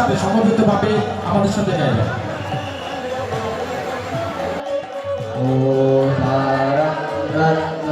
সাথে সমবেতভাবে আমাদের সাথে যাইবে Oh, তারা রত্ন